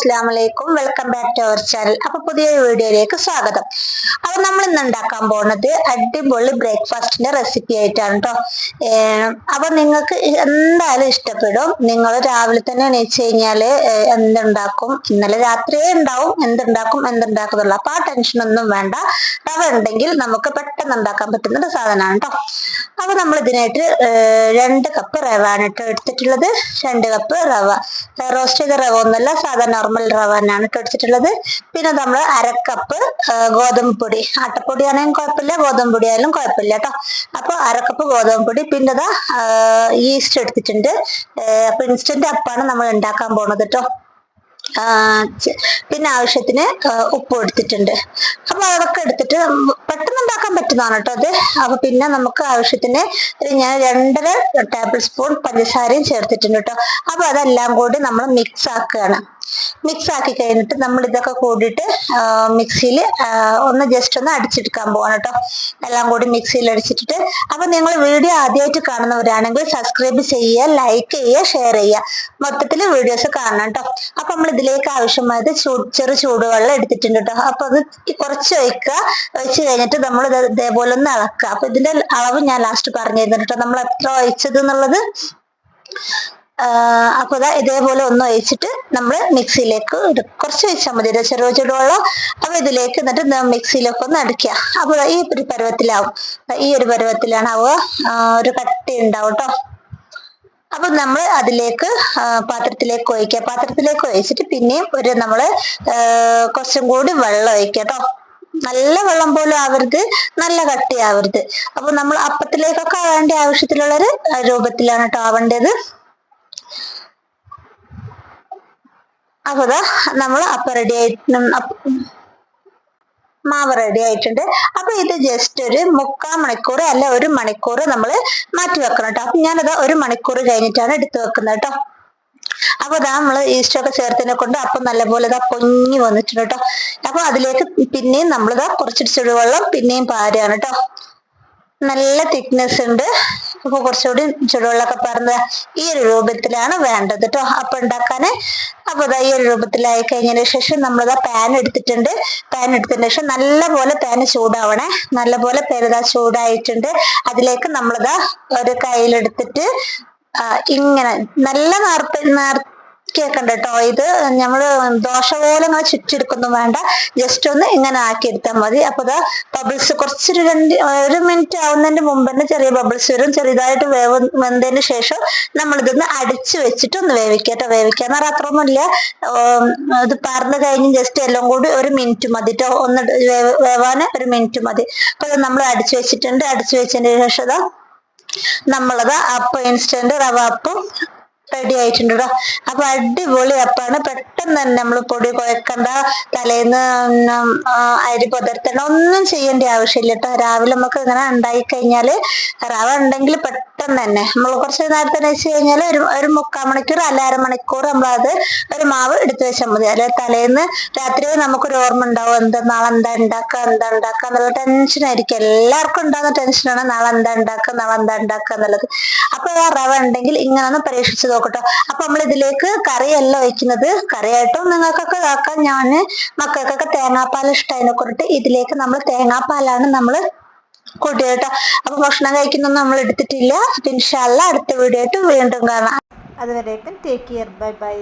അസ്സാം welcome back to our channel അപ്പൊ പുതിയ വീഡിയോയിലേക്ക് സ്വാഗതം. അപ്പൊ നമ്മൾ ഇന്ന് ഉണ്ടാക്കാൻ പോകുന്നത് അടിപൊളി ബ്രേക്ക്ഫാസ്റ്റിന്റെ റെസിപ്പി ആയിട്ടാണ് കേട്ടോ അപ്പൊ നിങ്ങൾക്ക് എന്തായാലും ഇഷ്ടപ്പെടും. നിങ്ങൾ രാവിലെ തന്നെ എണീച്ച് കഴിഞ്ഞാൽ എന്തുണ്ടാക്കും? ഇന്നലെ രാത്രിയേ ഉണ്ടാവും. എന്തുണ്ടാക്കും? എന്തുണ്ടാക്കുന്നുള്ളൂ അപ്പൊ ആ ടെൻഷനൊന്നും വേണ്ട. റവ ഉണ്ടെങ്കിൽ നമുക്ക് പെട്ടെന്ന് ഉണ്ടാക്കാൻ പറ്റുന്ന ഒരു സാധനമാണ് കേട്ടോ അപ്പൊ നമ്മൾ ഇതിനായിട്ട് രണ്ട് കപ്പ് റവ ആണ് കേട്ടോ എടുത്തിട്ടുള്ളത്. രണ്ട് കപ്പ് റവ. റോസ്റ്റ് ചെയ്ത റവ ഒന്നല്ല സാധാ നോർമൽ റവ തന്നെയാണ് കേട്ടോ എടുത്തിട്ടുള്ളത്. പിന്നെ നമ്മൾ അരക്കപ്പ് ഗോതമ്പ് പൊടി. ആട്ടപ്പൊടി ആണെങ്കിലും കുഴപ്പമില്ല ഗോതമ്പ് പൊടി ആയാലും കുഴപ്പമില്ല കേട്ടോ അപ്പൊ അരക്കപ്പ് ഗോതമ്പ് പൊടി പിന്നെ ഈസ്റ്റ് എടുത്തിട്ടുണ്ട്. അപ്പോൾ അപ്പൊ ഇൻസ്റ്റന്റ് അപ്പാണ് നമ്മൾ ഉണ്ടാക്കാൻ പോണത് കേട്ടോ പിന്നെ ആവശ്യത്തിന് ഉപ്പ് എടുത്തിട്ടുണ്ട്. അപ്പൊ അതൊക്കെ എടുത്തിട്ട് പെട്ടെന്ന് ഉണ്ടാക്കാൻ പറ്റുന്നതാണ് കേട്ടോ അത്. അപ്പൊ പിന്നെ നമുക്ക് ആവശ്യത്തിന് ഞാൻ രണ്ടര ടേബിൾ സ്പൂൺ പഞ്ചസാരയും ചേർത്തിട്ടുണ്ട് കേട്ടോ. അപ്പൊ അതെല്ലാം കൂടി നമ്മൾ മിക്സ് ആക്കുകയാണ്. മിക്സ് ആക്കി കഴിഞ്ഞിട്ട് നമ്മൾ ഇതൊക്കെ കൂടിയിട്ട് മിക്സിയിൽ ഒന്ന് ജസ്റ്റ് ഒന്ന് അടിച്ചെടുക്കാൻ പോവാണ് കേട്ടോ. എല്ലാം കൂടി മിക്സിയിൽ അടിച്ചിട്ടിട്ട്. അപ്പൊ നിങ്ങൾ വീഡിയോ ആദ്യമായിട്ട് കാണുന്നവരാണെങ്കിൽ സബ്സ്ക്രൈബ് ചെയ്യുക ലൈക്ക് ചെയ്യുക ഷെയർ ചെയ്യുക. മൊത്തത്തിൽ വീഡിയോസ് കാണണം കേട്ടോ. അപ്പൊ നമ്മൾ ഇതിലേക്ക് ആവശ്യമായത് ചൂട് ചെറു ചൂടുവെള്ളം എടുത്തിട്ടുണ്ട് കേട്ടോ അപ്പൊ അത് കുറച്ച് ഒഴിക്കുക. ഒഴിച്ച് കഴിഞ്ഞിട്ട് നമ്മൾ ഇത് ഇതേപോലെ ഒന്ന് അളക്കുക. അപ്പൊ ഇതിന്റെ അളവ് ഞാൻ ലാസ്റ്റ് പറഞ്ഞു തരുന്നുണ്ട് കേട്ടോ നമ്മൾ എത്ര ഒഴിച്ചത് എന്നുള്ളത് അപ്പൊ അതാ ഇതേപോലെ ഒന്ന് ഒഴിച്ചിട്ട് നമ്മൾ മിക്സിയിലേക്ക് കുറച്ച് ഒഴിച്ചാൽ മതി ഇത് ചെറു ചൂടുവെള്ളം. അപ്പൊ ഇതിലേക്ക് എന്നിട്ട് മിക്സിയിലേക്ക് ഒന്ന് അടിക്കുക. അപ്പൊ ഈ ഒരു പരുവത്തിലാവും. ഈ ഒരു പരുവത്തിലാണ് ആവുക ഒരു കട്ടി ഉണ്ടാവും കേട്ടോ അപ്പൊ നമ്മൾ അതിലേക്ക് പാത്രത്തിലേക്ക് ഒഴിക്കുക. പാത്രത്തിലേക്ക് ഒഴിച്ചിട്ട് പിന്നെയും ഒരു നമ്മൾ കുറച്ചും കൂടി വെള്ളം ഒഴിക്കുക കേട്ടോ. നല്ല വെള്ളം പോലും ആവരുത് നല്ല കട്ടിയാവരുത്. അപ്പൊ നമ്മൾ അപ്പത്തിലേക്കൊക്കെ ആവേണ്ട ആവശ്യത്തിലുള്ളൊരു രൂപത്തിലാണ് കേട്ടോ ആവേണ്ടത്. അപ്പൊ നമ്മൾ അപ്പ റെഡി ആയിട്ട് മാവ് റെഡി ആയിട്ടുണ്ട്. അപ്പൊ ഇത് ജസ്റ്റ് ഒരു മുക്കാൽ മണിക്കൂർ അല്ല ഒരു മണിക്കൂർ നമ്മൾ മാറ്റി വെക്കണം കേട്ടോ. അപ്പൊ ഞാനത് ഒരു മണിക്കൂർ കഴിഞ്ഞിട്ടാണ് എടുത്ത് വെക്കുന്നത് കേട്ടോ. അപ്പൊ ഇതാ നമ്മൾ ഈസ്റ്റൊക്കെ ചേർത്തിനെ കൊണ്ട് അപ്പം നല്ലപോലെ ഇതാ പൊങ്ങി വന്നിട്ടുണ്ട് കേട്ടോ. അപ്പൊ അതിലേക്ക് പിന്നെയും നമ്മളിതാ കുറച്ച് ചുടുവെള്ളം പിന്നെയും പാരാണ് കേട്ടോ. നല്ല തിക്നെസ് ഉണ്ട്. അപ്പൊ കുറച്ചുകൂടി ചുടുവെള്ളമൊക്കെ പറഞ്ഞ ഈ ഒരു രൂപത്തിലാണ് വേണ്ടത് കേട്ടോ അപ്പൊ ഉണ്ടാക്കാന് അപ്പൊ ഇതാ ഈ ഒരു രൂപത്തിലായി കഴിഞ്ഞതിന് ശേഷം നമ്മളിതാ പാൻ എടുത്തിട്ടുണ്ട്. പാൻ എടുത്തതിന് ശേഷം നല്ലപോലെ പാൻ ചൂടാവണേ. നല്ലപോലെ പെരുതാ ചൂടായിട്ടുണ്ട്. അതിലേക്ക് നമ്മളിതാ ഒരു കയ്യിലെടുത്തിട്ട് ഇങ്ങനെ നല്ല നേർപ്പ നേർക്കിയൊക്കെണ്ട് കേട്ടോ ഇത് നമ്മൾ ദോശ പോലെ അങ്ങനെ ചുറ്റെടുക്കൊന്നും വേണ്ട. ജസ്റ്റ് ഒന്ന് ഇങ്ങനെ ആക്കി എടുത്താൽ മതി. അപ്പൊ ഇതാ ബബിൾസ് കുറച്ചൊരു രണ്ട് ഒരു മിനിറ്റ് ആവുന്നതിന്റെ മുമ്പ് തന്നെ ചെറിയ ബബിൾസ് വരും. ചെറുതായിട്ട് വേവ് വെന്തതിന് ശേഷം നമ്മൾ ഇതൊന്ന് അടിച്ചു വെച്ചിട്ട് ഒന്ന് വേവിക്കുക കേട്ടോ. വേവിക്കുക എന്ന് പറഞ്ഞാൽ അത്രയൊന്നുമില്ല ഇത് പറന്ന് കഴിഞ്ഞ് ജസ്റ്റ് എല്ലാം കൂടി ഒരു മിനിറ്റ് മതി കേട്ടോ. ഒന്ന് വേവ് വേവാൻ ഒരു മിനിറ്റ് മതി. അപ്പൊ നമ്മൾ അടിച്ചു വെച്ചിട്ടുണ്ട്. അടിച്ചു വെച്ചതിന് ശേഷം നമ്മളത് അപ്പം ഇൻസ്റ്റന്റ് റവ അപ്പം റെഡി ആയിട്ടുണ്ട് കേട്ടോ അപ്പൊ അടിപൊളി അപ്പാണ്. പെട്ടെന്ന് തന്നെ നമ്മൾ പൊടി കുഴക്കണ്ട. തലേന്ന് അരി പുതർത്തേണ്ട. ഒന്നും ചെയ്യേണ്ട ആവശ്യമില്ല കേട്ടോ രാവിലെ നമുക്ക് ഇങ്ങനെ ഉണ്ടായി കഴിഞ്ഞാൽ റവ ഉണ്ടെങ്കിൽ പെട്ടെന്ന് തന്നെ. നമ്മൾ കുറച്ച് നേരത്തെ വെച്ച് കഴിഞ്ഞാൽ ഒരു ഒരു മുക്കാൽ മണിക്കൂർ അല്ല അരമണിക്കൂർ നമ്മളത് ഒരു മാവ് എടുത്തു വെച്ചാൽ മതി. അല്ലെ തലേന്ന് രാത്രി നമുക്കൊരു ഓർമ്മ ഉണ്ടാവും. എന്താ നാളെ എന്താ ഉണ്ടാക്കുക എന്താ ഉണ്ടാക്കുക എന്നുള്ള ടെൻഷൻ ആയിരിക്കും. എല്ലാവർക്കും ഉണ്ടാകുന്ന ടെൻഷനാണ് നാളെ എന്താ ഉണ്ടാക്കുക നാളെ എന്താ ഉണ്ടാക്കുക എന്നുള്ളത്. അപ്പൊ ആ റവ ഉണ്ടെങ്കിൽ ഇങ്ങനെ ഒന്ന് പരീക്ഷിച്ച് നോക്കട്ടോ. അപ്പൊ നമ്മൾ ഇതിലേക്ക് കറിയല്ല ഒഴിക്കുന്നത്. കറിയായിട്ടും നിങ്ങൾക്കൊക്കെ ഇതാക്കാൻ ഞാൻ മക്കൾക്കൊക്കെ തേങ്ങാപ്പാൽ ഇഷ്ടമായതിനെ കുറിച്ച് ഇതിലേക്ക് നമ്മൾ തേങ്ങാപ്പാലാണ് നമ്മൾ കൂട്ടി കേട്ടോ അപ്പൊ ഭക്ഷണം കഴിക്കുന്നൊന്നും നമ്മൾ എടുത്തിട്ടില്ല. ഇൻഷാല്ല അടുത്ത വീഡിയോ ആയിട്ട് വീണ്ടും കാണാം. അതുവരേക്കും ടേക്ക് കെയർ ബൈ ബൈ